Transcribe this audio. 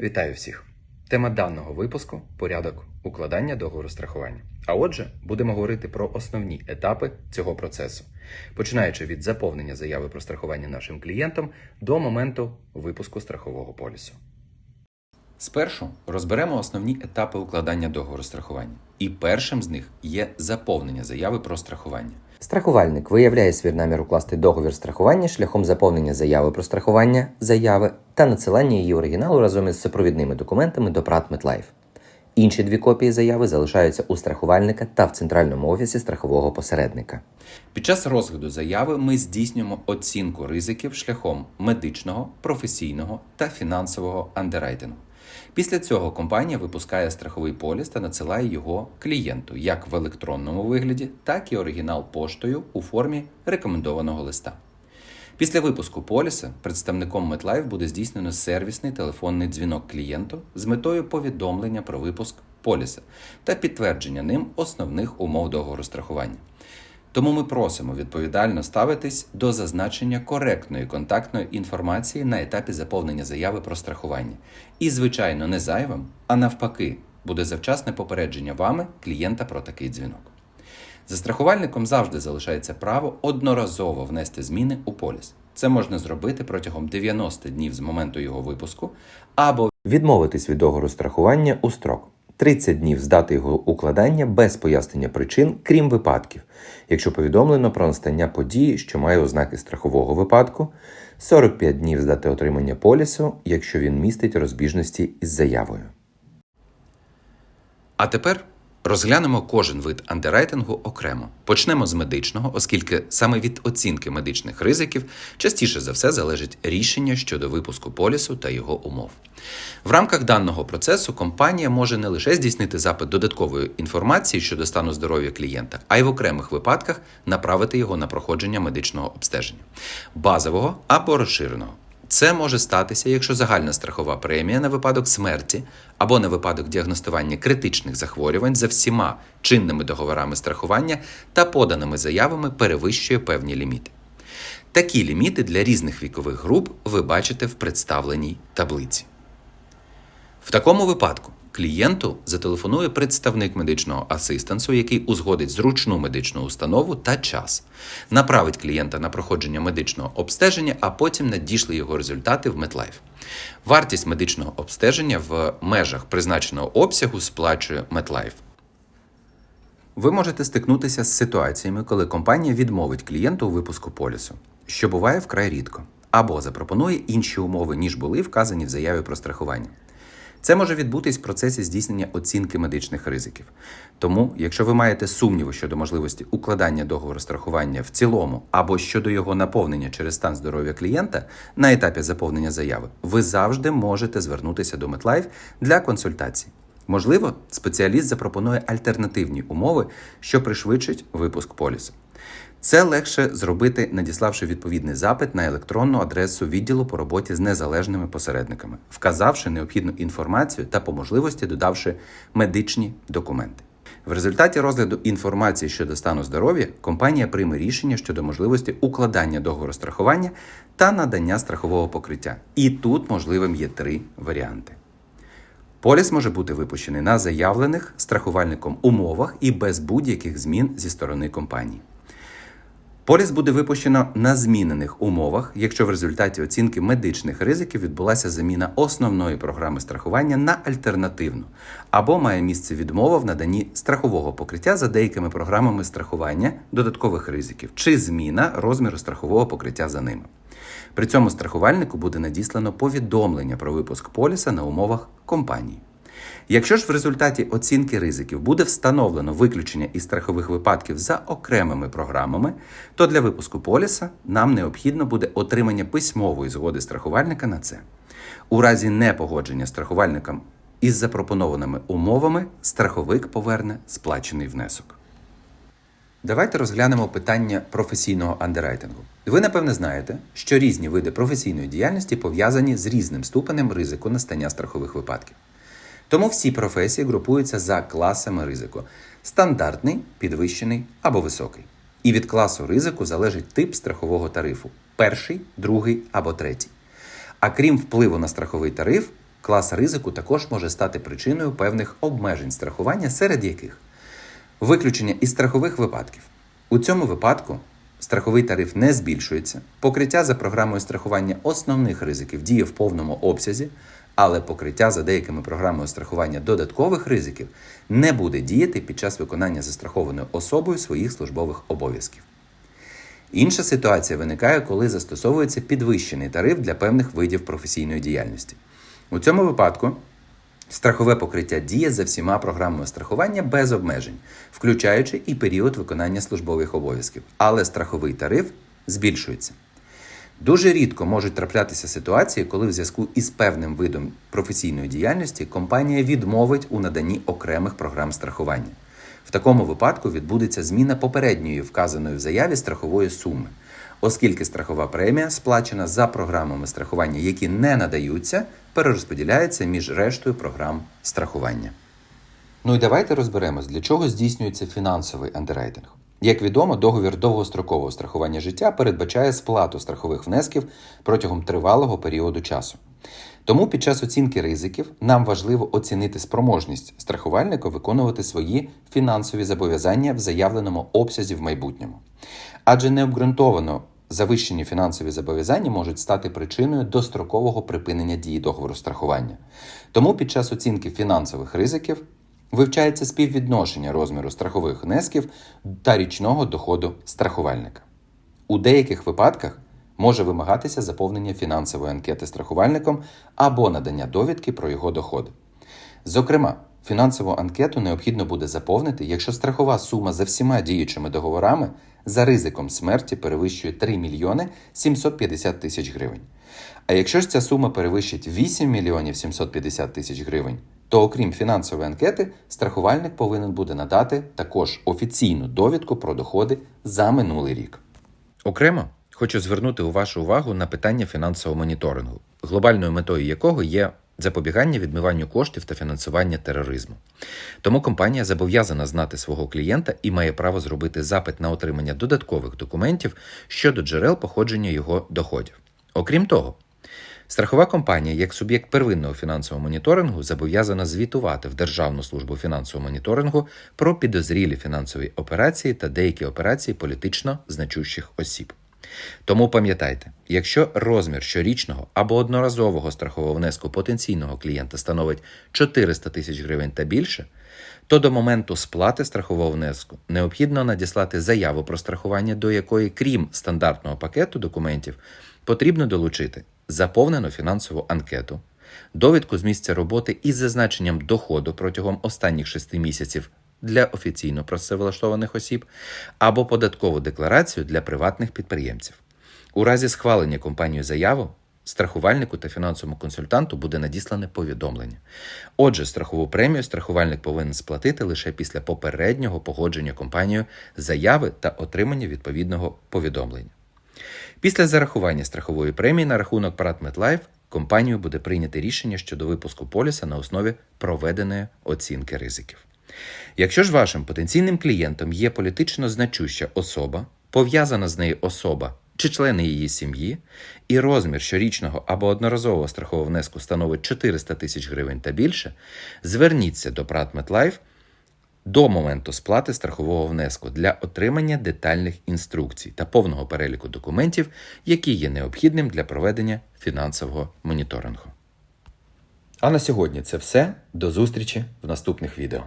Вітаю всіх! Тема даного випуску порядок укладання договору страхування. А отже, будемо говорити про основні етапи цього процесу, починаючи від заповнення заяви про страхування нашим клієнтам до моменту випуску страхового полісу. Спершу розберемо основні етапи укладання договору страхування. І першим з них є заповнення заяви про страхування. Страхувальник виявляє свій намір укласти договір страхування шляхом заповнення заяви про страхування, заяви та надсилання її оригіналу разом із супровідними документами до ПРАТ Метлайф. Інші дві копії заяви залишаються у страхувальника та в центральному офісі страхового посередника. Під час розгляду заяви ми здійснюємо оцінку ризиків шляхом медичного, професійного та фінансового андеррайтингу. Після цього компанія випускає страховий поліс та надсилає його клієнту як в електронному вигляді, так і оригінал поштою у формі рекомендованого листа. Після випуску поліса представником MetLife буде здійснено сервісний телефонний дзвінок клієнту з метою повідомлення про випуск поліса та підтвердження ним основних умов договору страхування. Тому ми просимо відповідально ставитись до зазначення коректної контактної інформації на етапі заповнення заяви про страхування. І, звичайно, не зайвим, а навпаки, буде завчасне попередження вами клієнта про такий дзвінок. Застрахувальником завжди залишається право одноразово внести зміни у поліс. Це можна зробити протягом 90 днів з моменту його випуску або Відмовитись від договору страхування у строк 30 днів з дати його укладання без пояснення причин, крім випадків, якщо повідомлено про настання події, що має ознаки страхового випадку, 45 днів з дати отримання полісу, якщо він містить розбіжності із заявою. А тепер розглянемо кожен вид андеррайтингу окремо. Почнемо з медичного, оскільки саме від оцінки медичних ризиків частіше за все залежить рішення щодо випуску полісу та його умов. В рамках даного процесу компанія може не лише здійснити запит додаткової інформації щодо стану здоров'я клієнта, а й в окремих випадках направити його на проходження медичного обстеження базового або розширеного. Це може статися, якщо загальна страхова премія на випадок смерті або на випадок діагностування критичних захворювань за всіма чинними договорами страхування та поданими заявами перевищує певні ліміти. Такі ліміти для різних вікових груп ви бачите в представленій таблиці. В такому випадку клієнту зателефонує представник медичного асистансу, який узгодить зручну медичну установу та час, направить клієнта на проходження медичного обстеження, а потім надішле його результати в MetLife. Вартість медичного обстеження в межах призначеного обсягу сплачує MetLife. Ви можете стикнутися з ситуаціями, коли компанія відмовить клієнту у випуску полісу, що буває вкрай рідко, або запропонує інші умови, ніж були вказані в заяві про страхування. Це може відбутись в процесі здійснення оцінки медичних ризиків. Тому, якщо ви маєте сумніви щодо можливості укладання договору страхування в цілому або щодо його наповнення через стан здоров'я клієнта на етапі заповнення заяви, ви завжди можете звернутися до MetLife для консультацій. Можливо, спеціаліст запропонує альтернативні умови, що пришвидшить випуск полісу. Це легше зробити, надіславши відповідний запит на електронну адресу відділу по роботі з незалежними посередниками, вказавши необхідну інформацію та по можливості додавши медичні документи. В результаті розгляду інформації щодо стану здоров'я компанія прийме рішення щодо можливості укладання договору страхування та надання страхового покриття. І тут можливим є три варіанти. Поліс може бути випущений на заявлених страхувальником умовах і без будь-яких змін зі сторони компанії. Поліс буде випущено на змінених умовах, якщо в результаті оцінки медичних ризиків відбулася заміна основної програми страхування на альтернативну, або має місце відмова в наданні страхового покриття за деякими програмами страхування додаткових ризиків, чи зміна розміру страхового покриття за ними. При цьому страхувальнику буде надіслано повідомлення про випуск поліса на умовах компанії. Якщо ж в результаті оцінки ризиків буде встановлено виключення із страхових випадків за окремими програмами, то для випуску поліса нам необхідно буде отримання письмової згоди страхувальника на це. У разі непогодження страхувальникам із запропонованими умовами страховик поверне сплачений внесок. Давайте розглянемо питання професійного андеррайтингу. Ви напевне знаєте, що різні види професійної діяльності пов'язані з різним ступенем ризику настання страхових випадків. Тому всі професії групуються за класами ризику: стандартний, підвищений або високий. І від класу ризику залежить тип страхового тарифу перший, другий або третій. А крім впливу на страховий тариф, клас ризику також може стати причиною певних обмежень страхування, серед яких виключення із страхових випадків. У цьому випадку страховий тариф не збільшується, покриття за програмою страхування основних ризиків діє в повному обсязі, але покриття за деякими програмою страхування додаткових ризиків не буде діяти під час виконання застрахованою особою своїх службових обов'язків. Інша ситуація виникає, коли застосовується підвищений тариф для певних видів професійної діяльності. У цьому випадку страхове покриття діє за всіма програмами страхування без обмежень, включаючи і період виконання службових обов'язків, але страховий тариф збільшується. Дуже рідко можуть траплятися ситуації, коли в зв'язку із певним видом професійної діяльності компанія відмовить у наданні окремих програм страхування. В такому випадку відбудеться зміна попередньої вказаної в заяві страхової суми, оскільки страхова премія, сплачена за програмами страхування, які не надаються, перерозподіляється між рештою програм страхування. Ну і давайте розберемось, для чого здійснюється фінансовий андеррайтинг. Як відомо, договір довгострокового страхування життя передбачає сплату страхових внесків протягом тривалого періоду часу. Тому під час оцінки ризиків нам важливо оцінити спроможність страхувальника виконувати свої фінансові зобов'язання в заявленому обсязі в майбутньому. Адже необґрунтовано завищені фінансові зобов'язання можуть стати причиною дострокового припинення дії договору страхування. Тому під час оцінки фінансових ризиків вивчається співвідношення розміру страхових внесків та річного доходу страхувальника. У деяких випадках може вимагатися заповнення фінансової анкети страхувальником або надання довідки про його доходи. Зокрема, фінансову анкету необхідно буде заповнити, якщо страхова сума за всіма діючими договорами за ризиком смерті перевищує 3 мільйони 750 тисяч гривень. А якщо ж ця сума перевищить 8 мільйонів 750 тисяч гривень, то окрім фінансової анкети, страхувальник повинен буде надати також офіційну довідку про доходи за минулий рік. Окремо хочу звернути вашу увагу на питання фінансового моніторингу, глобальною метою якого є запобігання відмиванню коштів та фінансування тероризму. Тому компанія зобов'язана знати свого клієнта і має право зробити запит на отримання додаткових документів щодо джерел походження його доходів. Окрім того, Страхова компанія, як суб'єкт первинного фінансового моніторингу, зобов'язана звітувати в Державну службу фінансового моніторингу про підозрілі фінансові операції та деякі операції політично значущих осіб. Тому пам'ятайте, якщо розмір щорічного або одноразового страхового внеску потенційного клієнта становить 400 тисяч гривень та більше, то до моменту сплати страхового внеску необхідно надіслати заяву про страхування, до якої, крім стандартного пакету документів, потрібно долучити заповнену фінансову анкету, довідку з місця роботи із зазначенням доходу протягом останніх 6 місяців для офіційно працевлаштованих осіб або податкову декларацію для приватних підприємців. У разі схвалення компанією заяву страхувальнику та фінансовому консультанту буде надіслане повідомлення. Отже, страхову премію страхувальник повинен сплатити лише після попереднього погодження компанією заяви та отримання відповідного повідомлення. Після зарахування страхової премії на рахунок Парад MetLife компанією буде прийнято рішення щодо випуску поліса на основі проведеної оцінки ризиків. Якщо ж вашим потенційним клієнтом є політично значуща особа, пов'язана з нею особа чи члени її сім'ї, і розмір щорічного або одноразового страхового внеску становить 400 тисяч гривень та більше, зверніться до MetLife до моменту сплати страхового внеску для отримання детальних інструкцій та повного переліку документів, які є необхідним для проведення фінансового моніторингу. А на сьогодні це все. До зустрічі в наступних відео.